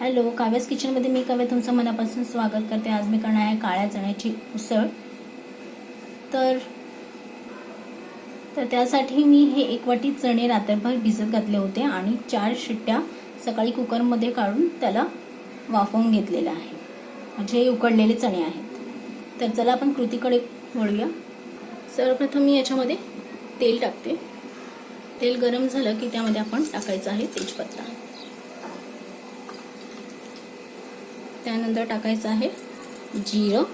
Hello काव्यास किचनमध्ये मी काव्या तुमचं मनापासून स्वागत करते. आज मी करणार आहे काळ्या चण्याची उसळ. तर तर त्यासाठी मी हे एक वाटी चणे रात्रभर भिजत घातले होते आणि चार शिट्ट्या सकाळी कुकरमध्ये काढून त्याला वाफवून घेतलेलं आहे म्हणजे हे उकडलेले चणे आहेत. तर चला आपण कृतीकडे वळूया. सर्वप्रथम मी याच्यामध्ये तेल टाकते. तेल गरम झालं की त्यामध्ये आपण टाकायचं आहे तेजपत्ता. त्यानंतर टाकायचं आहे जिरं.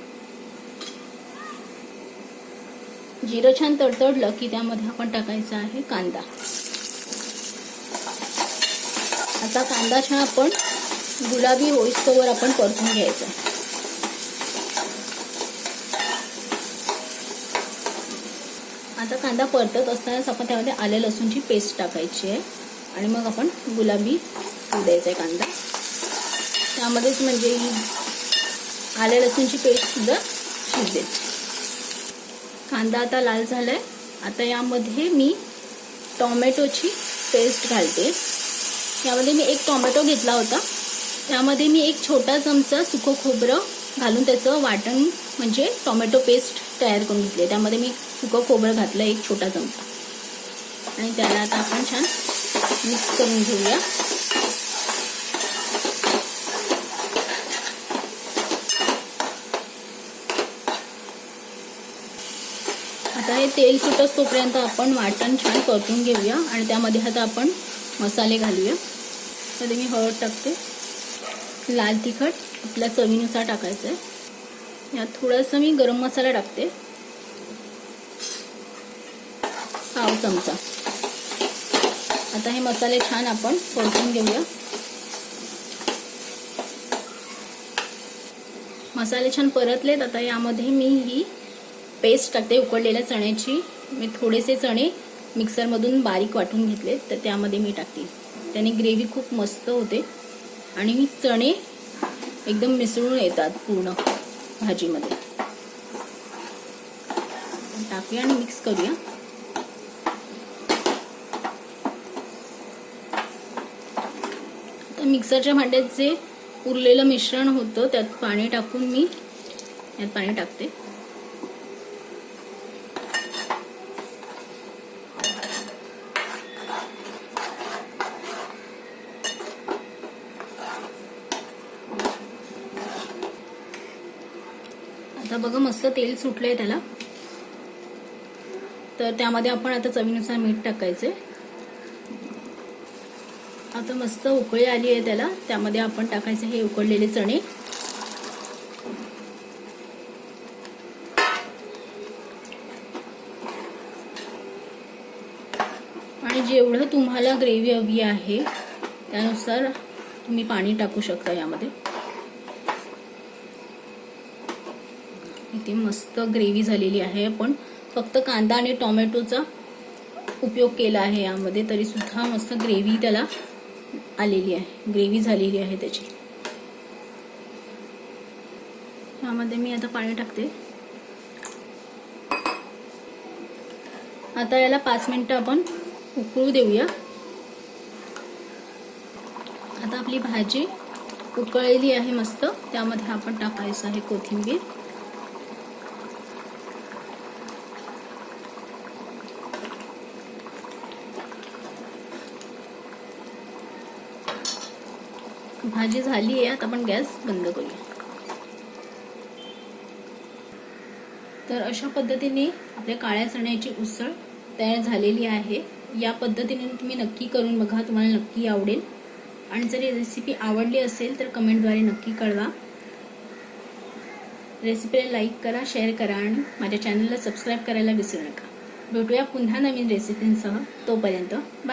जिरं छान तडतडलं की त्यामध्ये आपण टाकायचं आहे कांदा. आता कांदा छान आपण गुलाबी होईस्तोवर आपण परतून घ्यायचा. आता कांदा परतत असतानाच आपण त्यामध्ये आले लसूणची पेस्ट टाकायची आहे. आणि मग आपण गुलाबी द्यायचा आहे कांदा. त्यामध्येच म्हणजे आल्या आले लसूणची पेस्ट सुद्धा शिजेल कांदा आता लाल झालाय. आता यामध्ये मी टॉमॅटोची पेस्ट घालते. यामध्ये मी एक टॉमॅटो घेतला होता. त्यामध्ये मी एक छोटा चमचा सुकं खोबरं घालून त्याचं वाटण म्हणजे टॉमॅटो पेस्ट तयार करून घेतली. त्यामध्ये मी सुकं खोबरं घातलं एक छोटा चमचा. आणि त्याला आता आपण छान मिक्स करून घेऊया. हे तेल सुटत तोपर्यंत आपण वाटण छान परतून घेऊया आणि त्यामध्ये आता आपण मसाले घालूया. त्यामध्ये मी हळद टाकते. लाल तिखट आपल्या चवीनुसार टाकायचं आहे यात थोडंसं मी गरम मसाला टाकते. पाव चमचा. आता हे मसाले छान आपण परतून घेऊया. मसाले छान परतलेत. आता यामध्ये मी ही पेस्ट टाकते उकडलेल्या चण्याची. मी थोडेसे चणे मिक्सरमधून बारीक वाटून घेतले तर त्यामध्ये मी टाकते. त्याने ग्रेव्ही खूप मस्त होते. आणि मी चणे एकदम मिसळून येतात पूर्ण भाजीमध्ये. टाकूया आणि मिक्स करूया. आता मिक्सरच्या भांड्यात जे उरलेलं मिश्रण होतं त्यात पाणी टाकून मी यात पाणी टाकते. आता बघा मस्त तेल सुटलंय त्याला. तर त्यामध्ये आपण आता चवीनुसार मीठ टाकायचे आता मस्त उकळी आली आहे त्याला. त्यामध्ये आपण टाकायचे हे उकडलेले चणे. आणि जेवढं तुम्हाला ग्रेव्ही हवी आहे त्यानुसार तुम्ही पाणी टाकू शकता यामध्ये. इथे मस्त ग्रेव्ही झालेली आहे. पण फक्त कांदा आणि टोमॅटोचा उपयोग केला आहे यामध्ये. तरी सुद्धा मस्त ग्रेव्ही त्याला आलेली आहे. ग्रेव्ही झालेली आहे त्याची. यामध्ये मी आता पाणी टाकते. आता याला पाच मिनटं आपण उकळू देऊया. आता आपली भाजी उकळलेली आहे मस्त. त्यामध्ये आपण टाकायचं आहे कोथिंबीर. भाजी झाली आहे आता आपण गॅस बंद करूया. तर अशा पद्धतीने आपल्या काळ्या चण्याची उसळ तयार झालेली आहे. या पद्धतीने तुम्ही नक्की करून बघा तुम्हाला नक्की आवडेल. आणि जर ही रेसिपी आवडली असेल तर कमेंटद्वारे नक्की कळवा. रेसिपीला लाईक करा शेअर करा आणि माझ्या चॅनलला सबस्क्राईब करायला विसरू नका. भेटूया पुन्हा नवीन रेसिपींसह तोपर्यंत बाय